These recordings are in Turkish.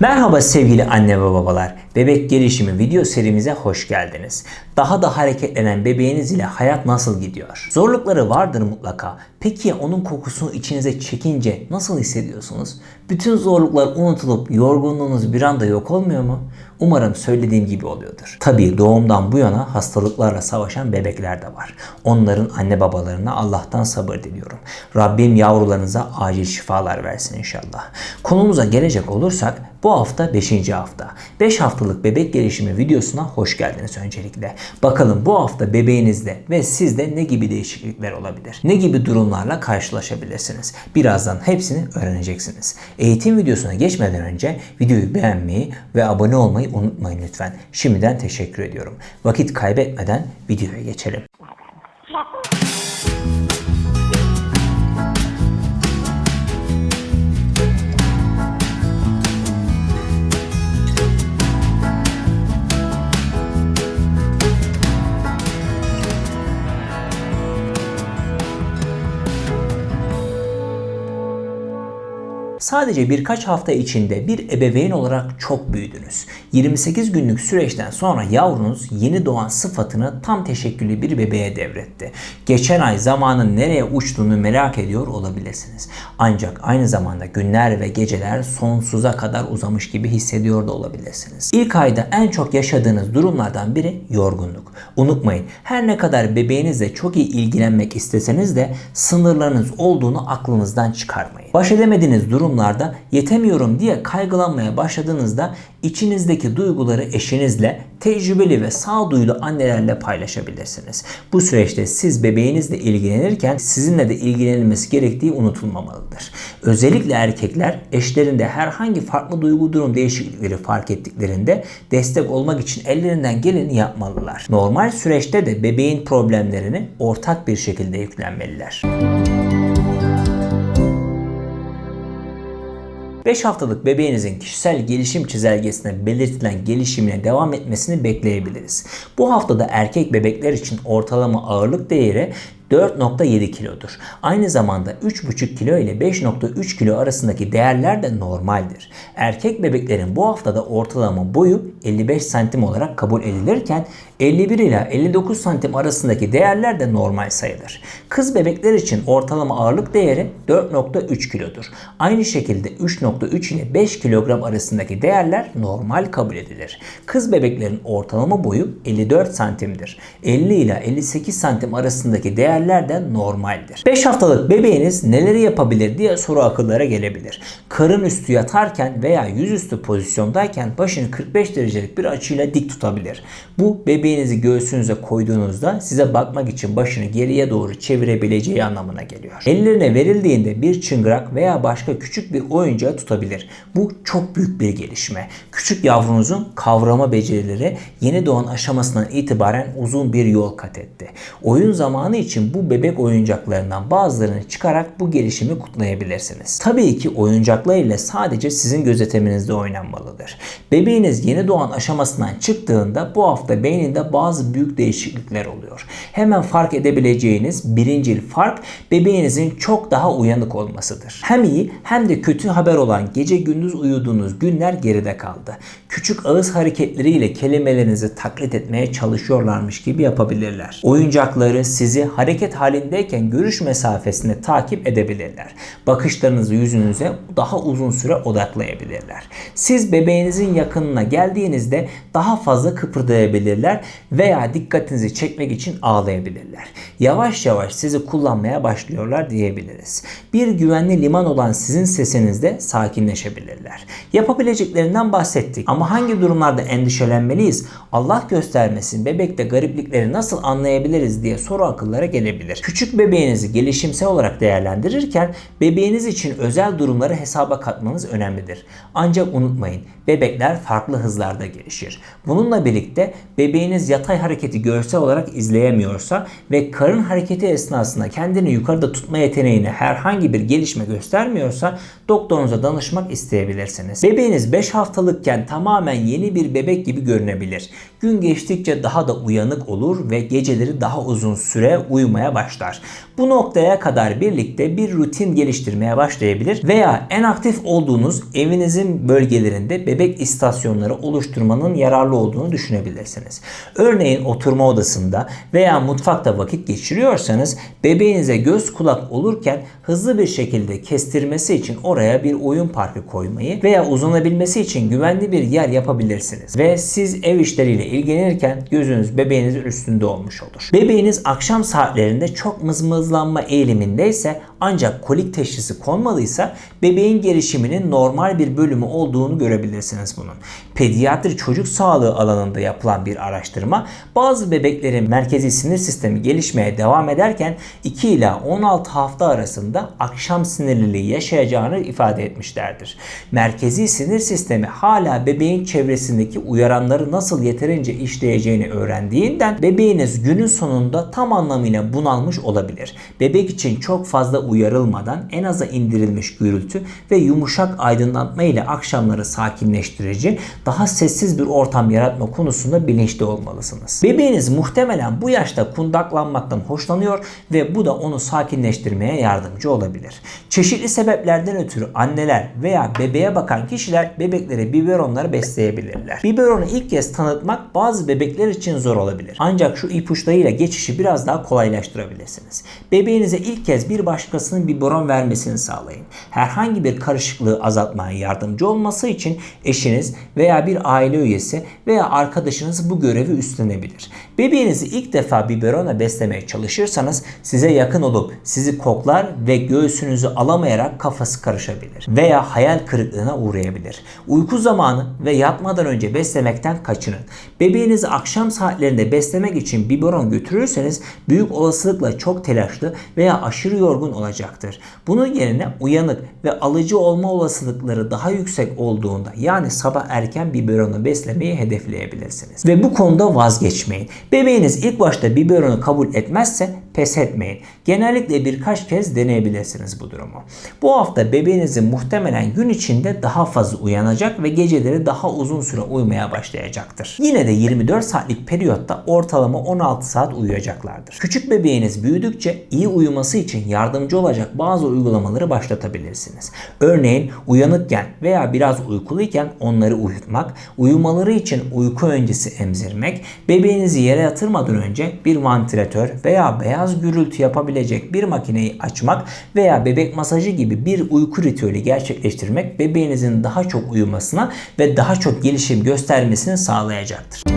Merhaba sevgili anne ve babalar. Bebek gelişimi video serimize hoş geldiniz. Daha da hareketlenen bebeğiniz ile hayat nasıl gidiyor? Zorlukları vardır mutlaka. Peki onun kokusunu içinize çekince nasıl hissediyorsunuz? Bütün zorluklar unutulup yorgunluğunuz bir anda yok olmuyor mu? Umarım söylediğim gibi oluyordur. Tabii doğumdan bu yana hastalıklarla savaşan bebekler de var. Onların anne babalarına Allah'tan sabır diliyorum. Rabbim yavrularınıza acil şifalar versin inşallah. Konumuza gelecek olursak bu hafta 5. hafta. 5 haftalık bebek gelişimi videosuna hoş geldiniz öncelikle. Bakalım bu hafta bebeğinizde ve sizde ne gibi değişiklikler olabilir? Ne gibi durumlarla karşılaşabilirsiniz? Birazdan hepsini öğreneceksiniz. Eğitim videosuna geçmeden önce videoyu beğenmeyi ve abone olmayı unutmayın lütfen. Şimdiden teşekkür ediyorum. Vakit kaybetmeden videoya geçelim. Sadece birkaç hafta içinde bir ebeveyn olarak çok büyüdünüz. 28 günlük süreçten sonra yavrunuz yeni doğan sıfatını tam teşekküllü bir bebeğe devretti. Geçen ay zamanın nereye uçtuğunu merak ediyor olabilirsiniz. Ancak aynı zamanda günler ve geceler sonsuza kadar uzamış gibi hissediyor da olabilirsiniz. İlk ayda en çok yaşadığınız durumlardan biri yorgunluk. Unutmayın her ne kadar bebeğinizle çok iyi ilgilenmek isteseniz de sınırlarınız olduğunu aklınızdan çıkarmayın. Baş edemediğiniz durumlarda yetemiyorum diye kaygılanmaya başladığınızda içinizdeki duyguları eşinizle, tecrübeli ve sağduyulu annelerle paylaşabilirsiniz. Bu süreçte siz bebeğinizle ilgilenirken sizinle de ilgilenilmesi gerektiği unutulmamalıdır. Özellikle erkekler eşlerinde herhangi farklı duygu durum değişiklikleri fark ettiklerinde destek olmak için ellerinden geleni yapmalılar. Normal süreçte de bebeğin problemlerini ortak bir şekilde yüklenmeliler. 5 haftalık bebeğinizin kişisel gelişim çizelgesine belirtilen gelişimine devam etmesini bekleyebiliriz. Bu haftada erkek bebekler için ortalama ağırlık değeri 4.7 kilodur. Aynı zamanda 3.5 kilo ile 5.3 kilo arasındaki değerler de normaldir. Erkek bebeklerin bu haftada ortalama boyu 55 santim olarak kabul edilirken 51 ila 59 santim arasındaki değerler de normal sayılır. Kız bebekler için ortalama ağırlık değeri 4.3 kilodur. Aynı şekilde 3.3 ile 5 kilogram arasındaki değerler normal kabul edilir. Kız bebeklerin ortalama boyu 54 santimdir. 50 ila 58 santim arasındaki değerler de normaldir. 5 haftalık bebeğiniz neleri yapabilir diye soru akıllara gelebilir. Karın üstü yatarken veya yüzüstü pozisyondayken başını 45 derecelik bir açıyla dik tutabilir. Bu bebeğinizi göğsünüze koyduğunuzda size bakmak için başını geriye doğru çevirebileceği anlamına geliyor. Ellerine verildiğinde bir çıngırak veya başka küçük bir oyuncağı tutabilir. Bu çok büyük bir gelişme. Küçük yavrunuzun kavrama becerileri yeni doğan aşamasından itibaren uzun bir yol kat etti. Oyun zamanı için bu bebek oyuncaklarından bazılarını çıkarak bu gelişimi kutlayabilirsiniz. Tabii ki oyuncaklar ile sadece sizin gözetiminizde oynanmalıdır. Bebeğiniz yeni doğan aşamasından çıktığında bu hafta beyninde bazı büyük değişiklikler oluyor. Hemen fark edebileceğiniz birincil fark bebeğinizin çok daha uyanık olmasıdır. Hem iyi hem de kötü haber olan gece gündüz uyuduğunuz günler geride kaldı. Küçük ağız hareketleriyle kelimelerinizi taklit etmeye çalışıyorlarmış gibi yapabilirler. Oyuncakları sizi hareket halindeyken görüş mesafesinde takip edebilirler. Bakışlarınızı yüzünüze daha uzun süre odaklayabilirler. Siz bebeğinizin yakınına geldiğinizde daha fazla kıpırdayabilirler veya dikkatinizi çekmek için ağlayabilirler. Yavaş yavaş sizi kullanmaya başlıyorlar diyebiliriz. Bir güvenli liman olan sizin sesinizde sakinleşebilirler. Yapabileceklerinden bahsettik ama hangi durumlarda endişelenmeliyiz? Allah göstermesin bebekte gariplikleri nasıl anlayabiliriz diye soru akıllara gelebilir. Küçük bebeğinizi gelişimsel olarak değerlendirirken bebeğiniz için özel durumları hesaba katmanız önemlidir. Ancak unutmayın bebekler farklı hızlarda gelişir. Bununla birlikte bebeğiniz yatay hareketi görsel olarak izleyemiyorsa ve karın hareketi esnasında kendini yukarıda tutma yeteneğine herhangi bir gelişme göstermiyorsa doktorunuza danışmak isteyebilirsiniz. Bebeğiniz 5 haftalıkken tamamen yeni bir bebek gibi görünebilir. Gün geçtikçe daha da uyanık olur ve geceleri daha uzun süre uyumaya oluşturmaya başlar. Bu noktaya kadar birlikte bir rutin geliştirmeye başlayabilir veya en aktif olduğunuz evinizin bölgelerinde bebek istasyonları oluşturmanın yararlı olduğunu düşünebilirsiniz. Örneğin oturma odasında veya mutfakta vakit geçiriyorsanız bebeğinize göz kulak olurken hızlı bir şekilde kestirmesi için oraya bir oyun parkı koymayı veya uzanabilmesi için güvenli bir yer yapabilirsiniz. Ve siz ev işleriyle ilgilenirken gözünüz bebeğinizin üstünde olmuş olur. Bebeğiniz akşam saatlerinde çok mızmızlanma eğilimindeyse ancak kolik teşhisi konmadıysa bebeğin gelişiminin normal bir bölümü olduğunu görebilirsiniz bunun. Pediatri çocuk sağlığı alanında yapılan bir araştırma bazı bebeklerin merkezi sinir sistemi gelişmeye devam ederken 2 ila 16 hafta arasında akşam sinirliliği yaşayacağını ifade etmişlerdir. Merkezi sinir sistemi hala bebeğin çevresindeki uyaranları nasıl yeterince işleyeceğini öğrendiğinden bebeğiniz günün sonunda tam anlamıyla bunalmış olabilir. Bebek için çok fazla uyarılmadan en aza indirilmiş gürültü ve yumuşak aydınlatma ile akşamları sakinleştirici, daha sessiz bir ortam yaratma konusunda bilinçli olmalısınız. Bebeğiniz muhtemelen bu yaşta kundaklanmaktan hoşlanıyor ve bu da onu sakinleştirmeye yardımcı olabilir. Çeşitli sebeplerden ötürü anneler veya bebeğe bakan kişiler bebeklere biberonları besleyebilirler. Biberonu ilk kez tanıtmak bazı bebekler için zor olabilir. Ancak şu ipuçlarıyla geçişi biraz daha kolaylaştırabilirsiniz. Bebeğinize ilk kez bir başkasının biberon vermesini sağlayın. Herhangi bir karışıklığı azaltmaya yardımcı olması için eşiniz veya bir aile üyesi veya arkadaşınız bu görevi üstlenebilir. Bebeğinizi ilk defa biberona beslemeye çalışırsanız size yakın olup sizi koklar ve göğsünüzü alamayarak kafası karışabilir veya hayal kırıklığına uğrayabilir. Uyku zamanı ve yatmadan önce beslemekten kaçının. Bebeğinizi akşam saatlerinde beslemek için biberon götürürseniz büyük olasılıkla çok telaşlı veya aşırı yorgun olacaktır. Bunun yerine uyanık ve alıcı olma olasılıkları daha yüksek olduğunda yani sabah erken biberonu beslemeyi hedefleyebilirsiniz. Ve bu konuda vazgeçmeyin. Bebeğiniz ilk başta biberonu kabul etmezse pes etmeyin. Genellikle birkaç kez deneyebilirsiniz bu durumu. Bu hafta bebeğinizin muhtemelen gün içinde daha fazla uyanacak ve geceleri daha uzun süre uyumaya başlayacaktır. Yine de 24 saatlik periyotta ortalama 16 saat uyuyacaklardır. Küçük bebeğiniz büyüdükçe iyi uyuması için yardımcı olacak bazı uygulamaları başlatabilirsiniz. Örneğin uyanıkken veya biraz uykuluyken onları uyutmak, uyumaları için uyku öncesi emzirmek, bebeğinizi yere yatırmadan önce bir vantilatör veya beyaz gürültü yapabilecek bir makineyi açmak veya bebek masajı gibi bir uyku ritüeli gerçekleştirmek bebeğinizin daha çok uyumasına ve daha çok gelişim göstermesini sağlayacaktır.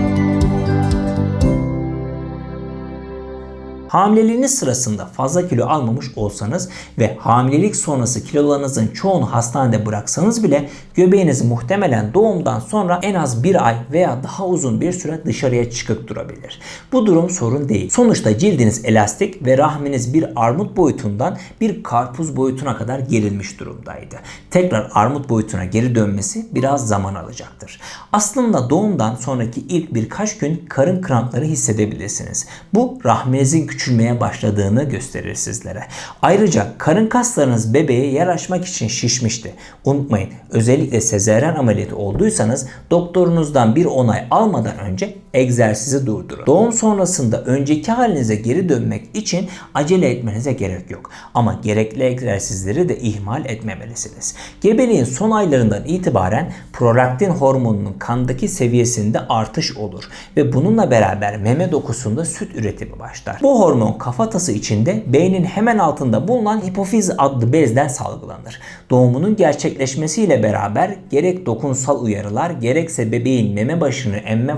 Hamileliğiniz sırasında fazla kilo almamış olsanız ve hamilelik sonrası kilolarınızın çoğunu hastanede bıraksanız bile göbeğiniz muhtemelen doğumdan sonra en az bir ay veya daha uzun bir süre dışarıya çıkıp durabilir. Bu durum sorun değil. Sonuçta cildiniz elastik ve rahminiz bir armut boyutundan bir karpuz boyutuna kadar gerilmiş durumdaydı. Tekrar armut boyutuna geri dönmesi biraz zaman alacaktır. Aslında doğumdan sonraki ilk birkaç gün karın krampları hissedebilirsiniz. Bu rahminizin küçülmeye başladığını gösterir sizlere. Ayrıca karın kaslarınız bebeğe yer açmak için şişmişti. Unutmayın özellikle sezeryan ameliyatı olduysanız doktorunuzdan bir onay almadan önce egzersizi durdurun. Doğum sonrasında önceki halinize geri dönmek için acele etmenize gerek yok. Ama gerekli egzersizleri de ihmal etmemelisiniz. Gebeliğin son aylarından itibaren prolaktin hormonunun kandaki seviyesinde artış olur ve bununla beraber meme dokusunda süt üretimi başlar. Bu hormon kafatası içinde beynin hemen altında bulunan hipofiz adlı bezden salgılanır. Doğumunun gerçekleşmesiyle beraber gerek dokunsal uyarılar gerekse bebeğin meme başını emme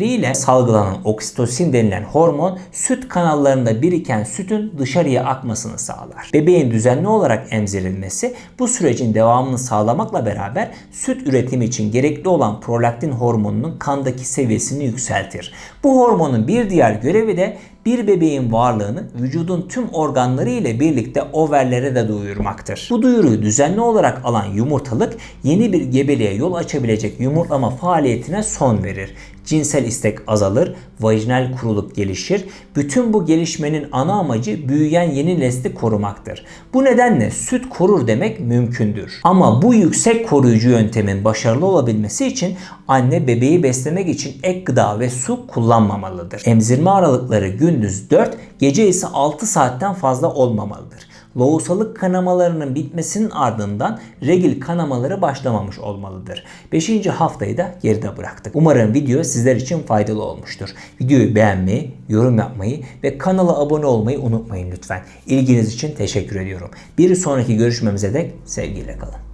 faaliyetleriyle salgılanan oksitosin denilen hormon süt kanallarında biriken sütün dışarıya akmasını sağlar. Bebeğin düzenli olarak emzirilmesi bu sürecin devamını sağlamakla beraber süt üretimi için gerekli olan prolaktin hormonunun kandaki seviyesini yükseltir. Bu hormonun bir diğer görevi de bir bebeğin varlığını vücudun tüm organları ile birlikte overlere de duyurmaktır. Bu duyuruyu düzenli olarak alan yumurtalık yeni bir gebeliğe yol açabilecek yumurtlama faaliyetine son verir. Cinsel istek azalır, vajinal kuruluk gelişir. Bütün bu gelişmenin ana amacı büyüyen yeni nesli korumaktır. Bu nedenle süt korur demek mümkündür. Ama bu yüksek koruyucu yöntemin başarılı olabilmesi için anne bebeği beslemek için ek gıda ve su kullanmamalıdır. Emzirme aralıkları gündüz 4, gece ise 6 saatten fazla olmamalıdır lohusalık kanamalarının bitmesinin ardından regil kanamaları başlamamış olmalıdır. 5. haftayı da geride bıraktık. Umarım video sizler için faydalı olmuştur. Videoyu beğenmeyi, yorum yapmayı ve kanala abone olmayı unutmayın lütfen. İlginiz için teşekkür ediyorum. Bir sonraki görüşmemize dek sevgiyle kalın.